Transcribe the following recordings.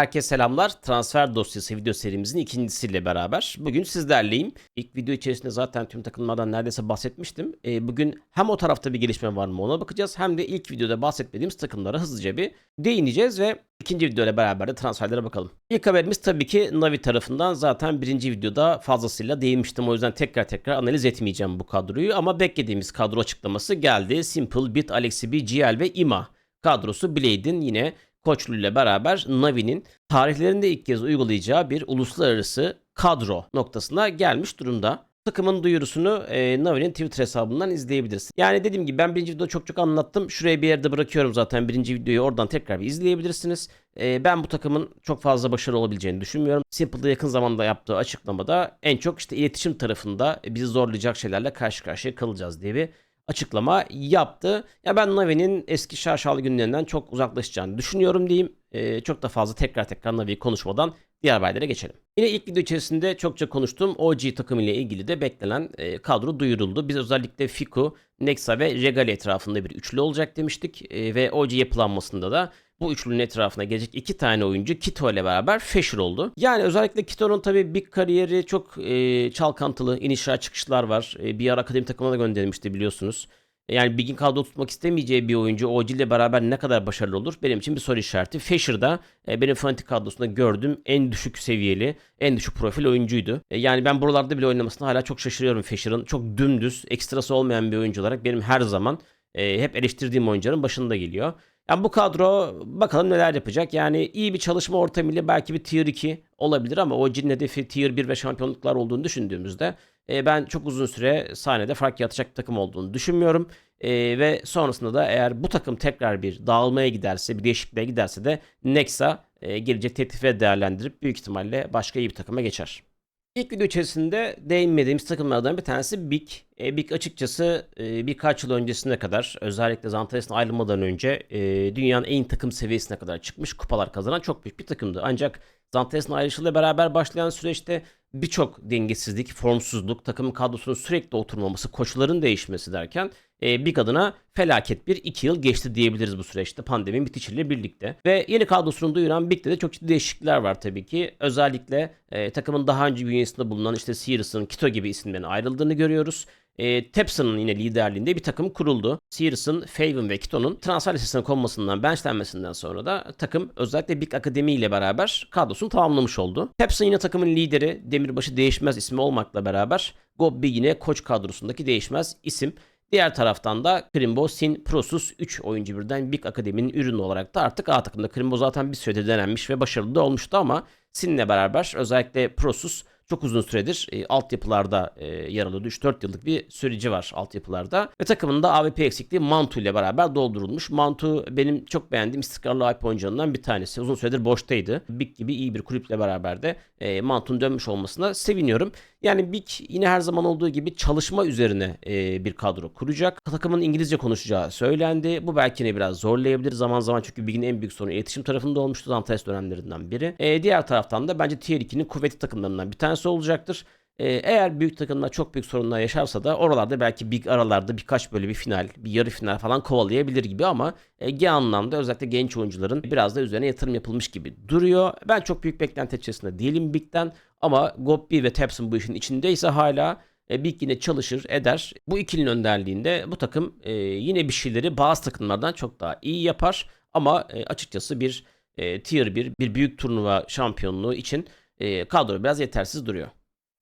Herkese selamlar. Transfer dosyası video serimizin ikincisiyle beraber. Bugün sizlerleyim. İlk video içerisinde zaten tüm takımlardan neredeyse bahsetmiştim. Ee, bugün hem o tarafta bir gelişme var mı ona bakacağız. Hem de ilk videoda bahsetmediğimiz takımlara hızlıca bir değineceğiz ve ikinci videoyla beraber de transferlere bakalım. İlk haberimiz tabii ki Navi tarafından. Zaten birinci videoda fazlasıyla değinmiştim. O yüzden tekrar tekrar analiz etmeyeceğim bu kadroyu. Ama beklediğimiz kadro açıklaması geldi. Simple, Bit, Alexibi, GL ve Ima kadrosu Blade'in yine koçluyla beraber Navi'nin tarihlerinde ilk kez uygulayacağı bir uluslararası kadro noktasına gelmiş durumda. Takımın duyurusunu e, Navi'nin Twitter hesabından izleyebilirsin. Yani dediğim gibi ben birinci videoda çok çok anlattım. Şuraya bir yerde bırakıyorum zaten birinci videoyu oradan tekrar bir izleyebilirsiniz. E, ben bu takımın çok fazla başarılı olabileceğini düşünmüyorum. Simple'da yakın zamanda yaptığı açıklamada en çok işte iletişim tarafında bizi zorlayacak şeylerle karşı karşıya kalacağız diye bir açıklama yaptı. Ya ben Navi'nin eski şaşalı günlerinden çok uzaklaşacağını düşünüyorum diyeyim. Ee, çok da fazla tekrar tekrar Navi'yi konuşmadan diğer haberlere geçelim. Yine ilk video içerisinde çokça konuştuğum OG takım ile ilgili de beklenen e, kadro duyuruldu. Biz özellikle Fiku, Nexa ve Regali etrafında bir üçlü olacak demiştik. E, ve OG yapılanmasında da bu üçlünün etrafına gelecek iki tane oyuncu Kito ile beraber Fisher oldu. Yani özellikle Kito'nun tabii bir kariyeri çok e, çalkantılı, inişler çıkışlar var. E, bir ara akademi takımına da gönderilmişti biliyorsunuz. E, yani Big'in kadro tutmak istemeyeceği bir oyuncu OG ile beraber ne kadar başarılı olur benim için bir soru işareti. Fisher da e, benim fanatik kadrosunda gördüğüm en düşük seviyeli, en düşük profil oyuncuydu. E, yani ben buralarda bile oynamasına hala çok şaşırıyorum Fisher'ın. Çok dümdüz, ekstrası olmayan bir oyuncu olarak benim her zaman e, hep eleştirdiğim oyuncuların başında geliyor. Yani bu kadro bakalım neler yapacak. Yani iyi bir çalışma ortamıyla belki bir tier 2 olabilir ama o cin hedefi tier 1 ve şampiyonluklar olduğunu düşündüğümüzde e, ben çok uzun süre sahnede fark yaratacak takım olduğunu düşünmüyorum. E, ve sonrasında da eğer bu takım tekrar bir dağılmaya giderse, bir değişikliğe giderse de Nexa e, gelecek teklife değerlendirip büyük ihtimalle başka iyi bir takıma geçer. İlk video içerisinde değinmediğimiz takımlardan bir tanesi Big. E, Big açıkçası e, birkaç yıl öncesine kadar özellikle Zantares'in ayrılmadan önce e, dünyanın en takım seviyesine kadar çıkmış kupalar kazanan çok büyük bir takımdı. Ancak Zantares'in ayrılışıyla beraber başlayan süreçte birçok dengesizlik, formsuzluk, takımın kadrosunun sürekli oturmaması, koşulların değişmesi derken e, Big adına felaket bir iki yıl geçti diyebiliriz bu süreçte pandeminin bitişiyle birlikte. Ve yeni kadrosunu duyuran Big'de de çok ciddi değişiklikler var tabii ki. Özellikle e, takımın daha önce bünyesinde bulunan işte Sears'ın, Kito gibi isimlerin ayrıldığını görüyoruz. E, Tepson'un yine liderliğinde bir takım kuruldu. Sears'ın, Faven ve Kito'nun transfer listesine konmasından, benchlenmesinden sonra da takım özellikle Big Akademi ile beraber kadrosunu tamamlamış oldu. Tepson yine takımın lideri, Demirbaşı değişmez ismi olmakla beraber Gobbi yine koç kadrosundaki değişmez isim. Diğer taraftan da Krimbo, Sin, Prosus 3 oyuncu birden Big Akademi'nin ürünü olarak da artık A takımda. Krimbo zaten bir süredir denenmiş ve başarılı da olmuştu ama Sin'le beraber özellikle Prosus çok uzun süredir e, altyapılarda e, yer alıyordu. 3-4 yıllık bir süreci var altyapılarda. Ve takımın da AWP eksikliği Mantu ile beraber doldurulmuş. Mantu benim çok beğendiğim istikrarlı AWP oyuncularından bir tanesi. Uzun süredir boştaydı. Big gibi iyi bir kulüple beraber de e, Mantu'nun dönmüş olmasına seviniyorum. Yani Big yine her zaman olduğu gibi çalışma üzerine e, bir kadro kuracak. Takımın İngilizce konuşacağı söylendi. Bu belki ne biraz zorlayabilir zaman zaman çünkü Big'in en büyük sorunu iletişim tarafında olmuştu. Zantares dönemlerinden biri. E, diğer taraftan da bence Tier 2'nin kuvvetli takımlarından bir tanesi olacaktır. E, eğer büyük takımlar çok büyük sorunlar yaşarsa da oralarda belki big aralarda birkaç böyle bir final, bir yarı final falan kovalayabilir gibi ama e, genel anlamda özellikle genç oyuncuların biraz da üzerine yatırım yapılmış gibi duruyor. Ben çok büyük beklenti içerisinde değilim Big'den ama Gobbi ve Tepsin bu işin içindeyse hala e, Big yine çalışır eder. Bu ikilinin önderliğinde bu takım e, yine bir şeyleri bazı takımlardan çok daha iyi yapar. Ama e, açıkçası bir e, tier 1, bir büyük turnuva şampiyonluğu için e, kadro biraz yetersiz duruyor.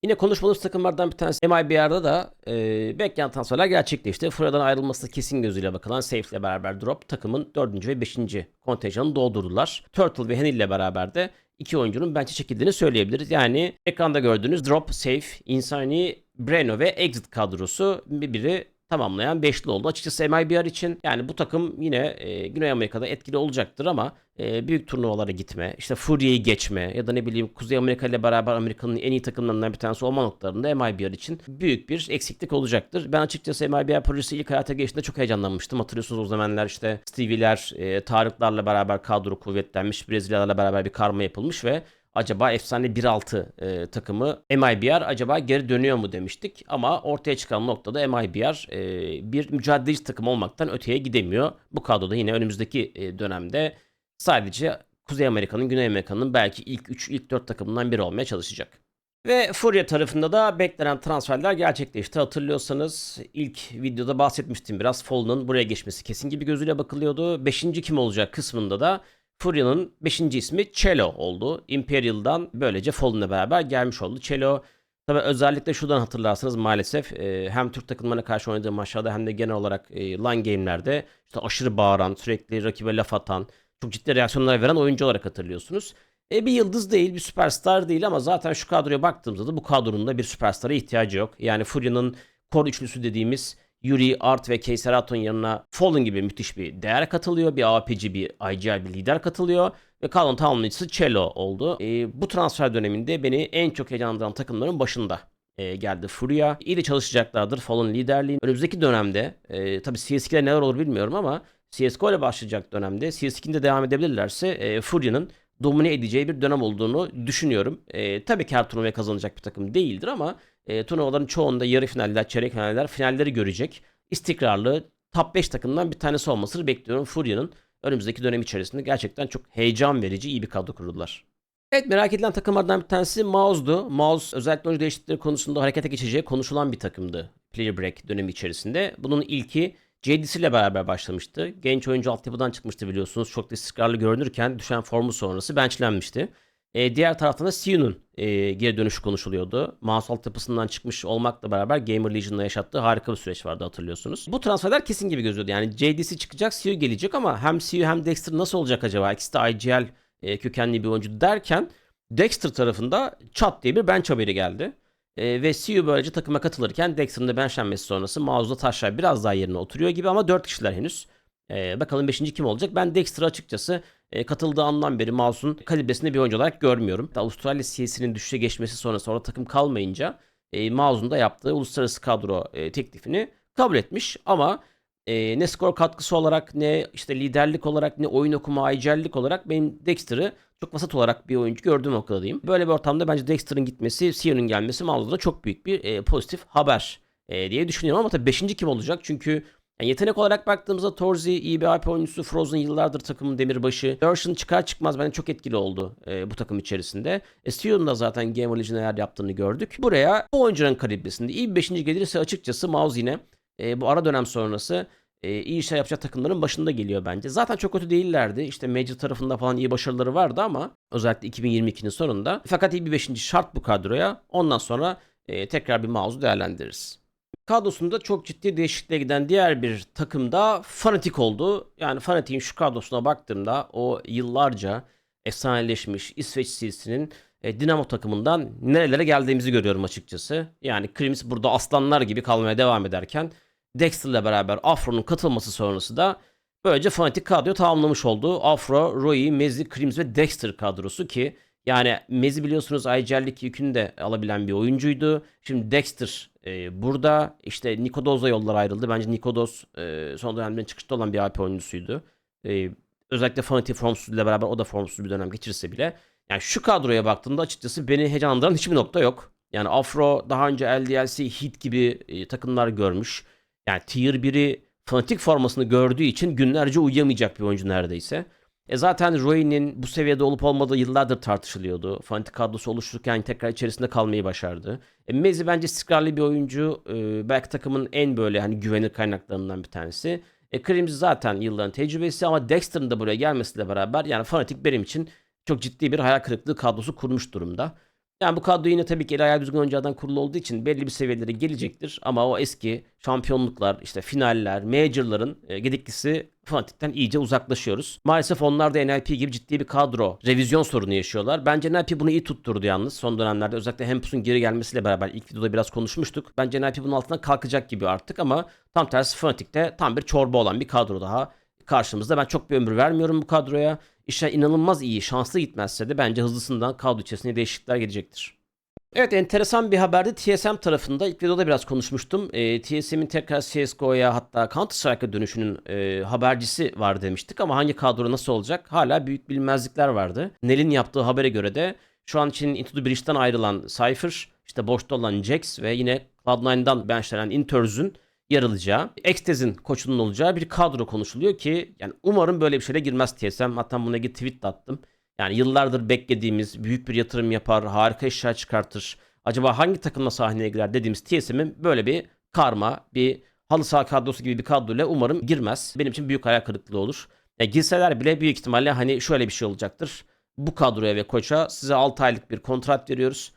Yine konuşmadığımız takımlardan bir tanesi MIBR'da da e, beklenen transferler gerçekleşti. Fura'dan ayrılması kesin gözüyle bakılan Safe ile beraber drop takımın 4. ve 5. kontenjanını doldurdular. Turtle ve Henil ile beraber de iki oyuncunun bence çekildiğini söyleyebiliriz. Yani ekranda gördüğünüz Drop, Safe, Insani, Breno ve Exit kadrosu birbiri tamamlayan beşli oldu. Açıkçası MIBR için yani bu takım yine e, Güney Amerika'da etkili olacaktır ama e, büyük turnuvalara gitme, işte Furya'yı geçme ya da ne bileyim Kuzey Amerika ile beraber Amerika'nın en iyi takımlarından bir tanesi olma noktalarında MIBR için büyük bir eksiklik olacaktır. Ben açıkçası MIBR projesi ilk hayata geçtiğinde çok heyecanlanmıştım. Hatırlıyorsunuz o zamanlar işte Stevie'ler, e, Tarıklarla beraber kadro kuvvetlenmiş, Brezilyalarla beraber bir karma yapılmış ve acaba efsane 1.6 e, takımı MIBR acaba geri dönüyor mu demiştik. Ama ortaya çıkan noktada MIBR e, bir mücadeleci takım olmaktan öteye gidemiyor. Bu kadroda yine önümüzdeki e, dönemde sadece Kuzey Amerika'nın, Güney Amerika'nın belki ilk 3, ilk 4 takımından biri olmaya çalışacak. Ve Furia tarafında da beklenen transferler gerçekleşti. Hatırlıyorsanız ilk videoda bahsetmiştim biraz. Fallen'ın buraya geçmesi kesin gibi gözüyle bakılıyordu. Beşinci kim olacak kısmında da Furia'nın 5. ismi Cello oldu. Imperial'dan böylece Fallen'la beraber gelmiş oldu. Cello tabi özellikle şuradan hatırlarsanız maalesef e, hem Türk takımlarına karşı oynadığı maçlarda hem de genel olarak e, line game'lerde işte aşırı bağıran, sürekli rakibe laf atan, çok ciddi reaksiyonlar veren oyuncu olarak hatırlıyorsunuz. E, bir yıldız değil, bir süperstar değil ama zaten şu kadroya baktığımızda da bu kadronun da bir süperstara ihtiyacı yok. Yani Furia'nın core üçlüsü dediğimiz Yuri, Art ve Keiseraton yanına Fallen gibi müthiş bir değer katılıyor. Bir APC, bir IGL, bir lider katılıyor. Ve kalan tamamlayıcısı Cello oldu. E, bu transfer döneminde beni en çok heyecanlandıran takımların başında e, geldi Furia. İyi de çalışacaklardır Fallen liderliği. Önümüzdeki dönemde e, tabii CS2'de neler olur bilmiyorum ama CSGO ile başlayacak dönemde CS2'de devam edebilirlerse e, Furia'nın domine edeceği bir dönem olduğunu düşünüyorum. E, tabii ki her turnuvayı kazanacak bir takım değildir ama e, turnuvaların çoğunda yarı finaller, çeyrek finaller, finalleri görecek. İstikrarlı top 5 takımdan bir tanesi olmasını bekliyorum Furia'nın. Önümüzdeki dönem içerisinde gerçekten çok heyecan verici iyi bir kadro kurdular. Evet merak edilen takımlardan bir tanesi Mouse'du. Mouse özellikle oyuncu değişiklikleri konusunda harekete geçeceği konuşulan bir takımdı. Player Break dönemi içerisinde. Bunun ilki JDC ile beraber başlamıştı. Genç oyuncu altyapıdan çıkmıştı biliyorsunuz. Çok da istikrarlı görünürken düşen formu sonrası benchlenmişti. E, diğer taraftan da Siu'nun e, geri dönüşü konuşuluyordu. Mouse altyapısından çıkmış olmakla beraber Gamer Legion'la yaşattığı harika bir süreç vardı hatırlıyorsunuz. Bu transferler kesin gibi gözüyordu. Yani JDC çıkacak, Siu gelecek ama hem Siu hem Dexter nasıl olacak acaba? İkisi de IGL e, kökenli bir oyuncu derken Dexter tarafında çat diye bir bench haberi geldi. E, ve Siu böylece takıma katılırken Dexter'ın da benchlenmesi sonrası Mouse'da taşlar biraz daha yerine oturuyor gibi ama 4 kişiler henüz. E, bakalım 5. kim olacak? Ben Dexter'ı açıkçası e, katıldığı andan beri Mouse'un kalibresinde bir oyuncu olarak görmüyorum. Avustralya CS'nin düşüşe geçmesi sonrası orada takım kalmayınca e, Mouse'un da yaptığı uluslararası kadro e, teklifini kabul etmiş ama e, ne skor katkısı olarak ne işte liderlik olarak ne oyun okuma ayrıcalık olarak benim Dexter'ı çok vasat olarak bir oyuncu gördüğüm noktadayım. Böyle bir ortamda bence Dexter'ın gitmesi, Sion'un gelmesi Mouse'da çok büyük bir e, pozitif haber e, diye düşünüyorum ama tabii 5. kim olacak? Çünkü yani yetenek olarak baktığımızda Torzi iyi bir AP oyuncusu. Frozen yıllardır takımın demirbaşı. Version çıkar çıkmaz bence çok etkili oldu e, bu takım içerisinde. E, Sion'un da zaten Game Legion'da neler yaptığını gördük. Buraya bu oyuncuların kalibresinde iyi bir 5. gelirse açıkçası Mouse yine e, bu ara dönem sonrası e, iyi işler yapacak takımların başında geliyor bence. Zaten çok kötü değillerdi. İşte Major tarafında falan iyi başarıları vardı ama özellikle 2022'nin sonunda. Fakat iyi bir 5. şart bu kadroya. Ondan sonra e, tekrar bir Mouse'u değerlendiririz. Kadrosunda çok ciddi değişikliğe giden diğer bir takım da Fnatic oldu. Yani Fnatic'in şu kadrosuna baktığımda o yıllarca efsaneleşmiş İsveç CS'nin e, Dinamo takımından nerelere geldiğimizi görüyorum açıkçası. Yani Krims burada aslanlar gibi kalmaya devam ederken Dexter'la beraber Afro'nun katılması sonrası da böylece Fnatic kadroyu tamamlamış oldu. Afro, Roy, Mezi, Krims ve Dexter kadrosu ki yani Mezi biliyorsunuz IGL'lik yükünü de alabilen bir oyuncuydu. Şimdi Dexter e, burada işte Nikodos'la yollar ayrıldı. Bence Nikodos e, son dönemde çıkışta olan bir AP oyuncusuydu. E, özellikle Fnatic formsuz ile beraber o da formsuz bir dönem geçirse bile. Yani şu kadroya baktığımda açıkçası beni heyecanlandıran hiçbir nokta yok. Yani Afro daha önce LDLC, Heat gibi e, takımlar görmüş. Yani Tier 1'i Fnatic formasını gördüğü için günlerce uyuyamayacak bir oyuncu neredeyse. E zaten Roy'nin bu seviyede olup olmadığı yıllardır tartışılıyordu. Fanatik kadrosu oluştururken tekrar içerisinde kalmayı başardı. E Mezi bence istikrarlı bir oyuncu. E, belki takımın en böyle hani güvenilir kaynaklarından bir tanesi. E Crimson zaten yılların tecrübesi ama Dexter'ın da buraya gelmesiyle beraber yani Fanatik benim için çok ciddi bir hayal kırıklığı kadrosu kurmuş durumda. Yani bu kadro yine tabii ki el ayağı düzgün oyunculardan kurulu olduğu için belli bir seviyelere gelecektir. Ama o eski şampiyonluklar, işte finaller, majorların e, gediklisi Fnatic'ten iyice uzaklaşıyoruz. Maalesef onlar da NLP gibi ciddi bir kadro revizyon sorunu yaşıyorlar. Bence NLP bunu iyi tutturdu yalnız son dönemlerde. Özellikle Hempus'un geri gelmesiyle beraber ilk videoda biraz konuşmuştuk. Bence NLP bunun altından kalkacak gibi artık ama tam tersi Fnatic'te tam bir çorba olan bir kadro daha karşımızda. Ben çok bir ömür vermiyorum bu kadroya. İşler inanılmaz iyi, şanslı gitmezse de bence hızlısından kadro içerisinde değişiklikler gelecektir. Evet enteresan bir haberdi TSM tarafında. ilk videoda biraz konuşmuştum. E, TSM'in tekrar CSGO'ya hatta Counter Strike'a dönüşünün e, habercisi var demiştik ama hangi kadro nasıl olacak hala büyük bilinmezlikler vardı. Nel'in yaptığı habere göre de şu an için Into the Breach'ten ayrılan Cypher, işte boşta olan Jax ve yine Cloud9'dan bench'lenen Interz'ün yer alacağı, Extez'in koçunun olacağı bir kadro konuşuluyor ki yani umarım böyle bir şeyle girmez TSM. Hatta buna ilgili tweet de attım. Yani yıllardır beklediğimiz büyük bir yatırım yapar, harika işler çıkartır. Acaba hangi takımla sahneye girer dediğimiz TSM'in böyle bir karma, bir halı saha kadrosu gibi bir kadroyla umarım girmez. Benim için büyük hayal kırıklığı olur. Ya girseler bile büyük ihtimalle hani şöyle bir şey olacaktır. Bu kadroya ve koça size 6 aylık bir kontrat veriyoruz.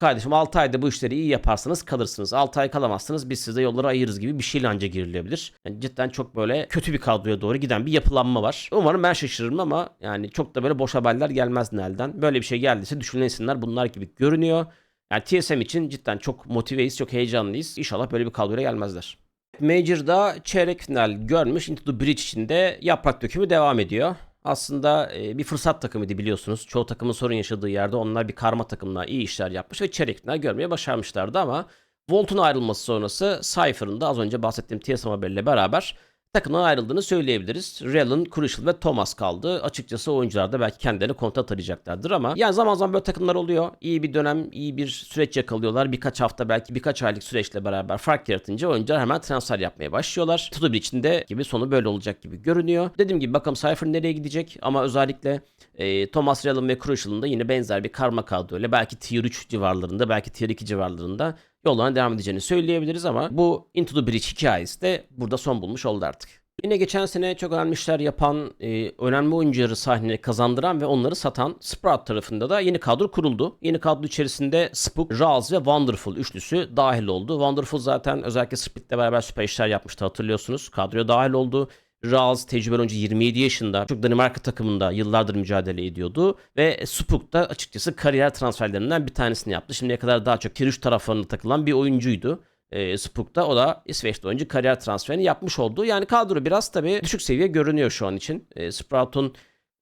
Kardeşim 6 ayda bu işleri iyi yaparsanız kalırsınız. 6 ay kalamazsınız biz size yolları ayırırız gibi bir şeyle anca girilebilir. Yani cidden çok böyle kötü bir kadroya doğru giden bir yapılanma var. Umarım ben şaşırırım ama yani çok da böyle boş haberler gelmez elden. Böyle bir şey geldiyse düşünen isimler bunlar gibi görünüyor. Yani TSM için cidden çok motiveyiz, çok heyecanlıyız. İnşallah böyle bir kadroya gelmezler. Major'da çeyrek final görmüş Into the Bridge için de yaprak dökümü devam ediyor. Aslında e, bir fırsat takımıydı biliyorsunuz. Çoğu takımın sorun yaşadığı yerde onlar bir karma takımla iyi işler yapmış ve çeyrek final görmeye başarmışlardı ama Volt'un ayrılması sonrası Cypher'ın da az önce bahsettiğim TSM haberiyle beraber takımdan ayrıldığını söyleyebiliriz. Rellon, Crucial ve Thomas kaldı. Açıkçası oyuncular da belki kendilerine kontrat arayacaklardır ama yani zaman zaman böyle takımlar oluyor. İyi bir dönem, iyi bir süreç yakalıyorlar. Birkaç hafta belki birkaç aylık süreçle beraber fark yaratınca oyuncular hemen transfer yapmaya başlıyorlar. Tutu bir içinde gibi sonu böyle olacak gibi görünüyor. Dediğim gibi bakalım Cypher nereye gidecek ama özellikle e, Thomas Rellon ve Crucial'ın da yine benzer bir karma kadroyla belki Tier 3 civarlarında belki Tier 2 civarlarında yollarına devam edeceğini söyleyebiliriz ama bu Into the Bridge hikayesi de burada son bulmuş oldu artık. Yine geçen sene çok önemli işler yapan, e, önemli oyuncuları sahneye kazandıran ve onları satan Sprout tarafında da yeni kadro kuruldu. Yeni kadro içerisinde Spook, Rawls ve Wonderful üçlüsü dahil oldu. Wonderful zaten özellikle Split'le beraber süper işler yapmıştı hatırlıyorsunuz. Kadroya dahil oldu. Rawls tecrübeli oyuncu 27 yaşında. Çok Danimarka takımında yıllardır mücadele ediyordu. Ve Spook da açıkçası kariyer transferlerinden bir tanesini yaptı. Şimdiye kadar daha çok Kiriş taraflarında takılan bir oyuncuydu. E, Spook'ta o da İsveçli oyuncu kariyer transferini yapmış oldu. Yani kadro biraz tabii düşük seviye görünüyor şu an için. E, Sprout'un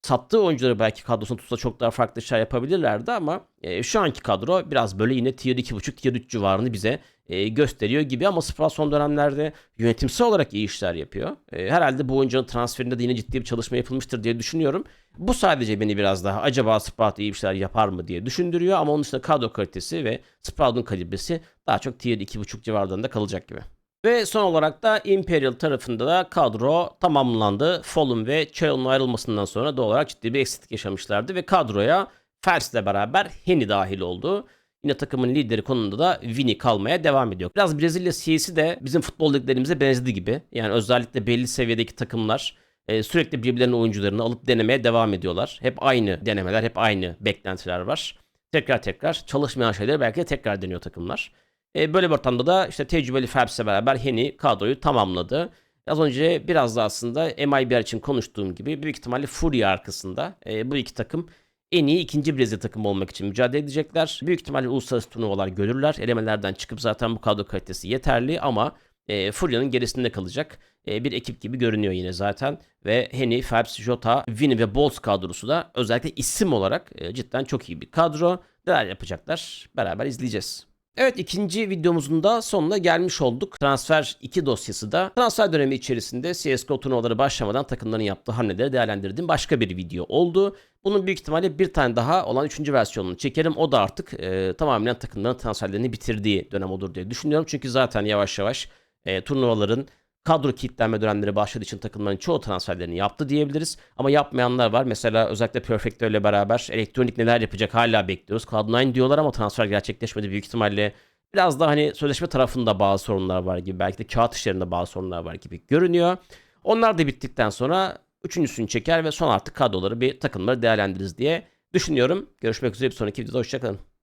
sattığı oyuncuları belki kadrosunu tutsa çok daha farklı şeyler yapabilirlerdi ama e, şu anki kadro biraz böyle yine tier 2.5 tier 3 civarını bize e, gösteriyor gibi ama Sprout son dönemlerde yönetimsel olarak iyi işler yapıyor. E, herhalde bu oyuncunun transferinde de yine ciddi bir çalışma yapılmıştır diye düşünüyorum. Bu sadece beni biraz daha acaba Sprout iyi işler yapar mı diye düşündürüyor ama onun dışında kadro kalitesi ve Sprout'un kalibresi daha çok tier 2.5 civarlarında kalacak gibi. Ve son olarak da Imperial tarafında da kadro tamamlandı. Fallen ve Chael'ın ayrılmasından sonra doğal olarak ciddi bir eksiklik yaşamışlardı ve kadroya Fers ile beraber Henny dahil oldu. Yine takımın lideri konumunda da Vini kalmaya devam ediyor. Biraz Brezilya CS'i de bizim futbol liglerimize benzedi gibi. Yani özellikle belli seviyedeki takımlar e, sürekli birbirlerinin oyuncularını alıp denemeye devam ediyorlar. Hep aynı denemeler, hep aynı beklentiler var. Tekrar tekrar çalışmayan şeyleri belki de tekrar deniyor takımlar. E, böyle bir ortamda da işte tecrübeli Phelps'le beraber Henny kadroyu tamamladı. Az önce biraz da aslında MIBR için konuştuğum gibi büyük ihtimalle Fury arkasında e, bu iki takım en iyi ikinci Brezilya takımı olmak için mücadele edecekler. Büyük ihtimalle uluslararası turnuvalar görürler. Elemelerden çıkıp zaten bu kadro kalitesi yeterli ama e, Furya'nın gerisinde kalacak e, bir ekip gibi görünüyor yine zaten. Ve Henny, Phelps, Jota, Vini ve Bolts kadrosu da özellikle isim olarak e, cidden çok iyi bir kadro. Neler yapacaklar beraber izleyeceğiz. Evet ikinci videomuzun da sonuna gelmiş olduk. Transfer 2 dosyası da transfer dönemi içerisinde CSGO turnuvaları başlamadan takımların yaptığı hamleleri değerlendirdiğim başka bir video oldu. Bunun büyük ihtimalle bir tane daha olan 3. versiyonunu çekerim. O da artık e, tamamen takımların transferlerini bitirdiği dönem olur diye düşünüyorum. Çünkü zaten yavaş yavaş e, turnuvaların kadro kilitlenme dönemleri başladığı için takımların çoğu transferlerini yaptı diyebiliriz. Ama yapmayanlar var. Mesela özellikle Perfecto ile beraber elektronik neler yapacak hala bekliyoruz. Cloud9 diyorlar ama transfer gerçekleşmedi. Büyük ihtimalle biraz da hani sözleşme tarafında bazı sorunlar var gibi. Belki de kağıt işlerinde bazı sorunlar var gibi görünüyor. Onlar da bittikten sonra üçüncüsünü çeker ve son artık kadroları bir takımları değerlendiririz diye düşünüyorum. Görüşmek üzere bir sonraki videoda. Hoşçakalın.